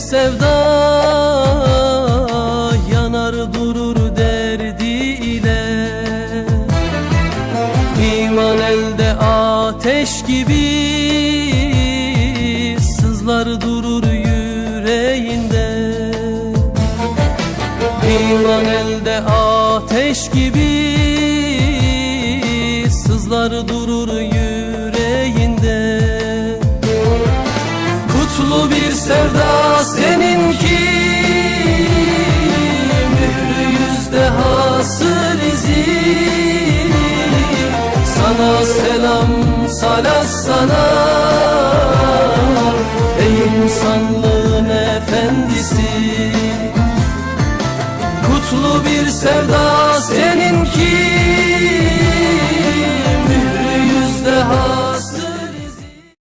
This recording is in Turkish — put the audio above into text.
sevda yanar durur derdiyle. İman elde ateş gibi sızlar durur yüreğinde. İman elde ateş gibi sızlar durur yüreğinde Kutlu bir sevda seninki Mührü yüzde hasıl izi Sana selam salat sana. Ey insanlığın efendisi. Kutlu bir sevda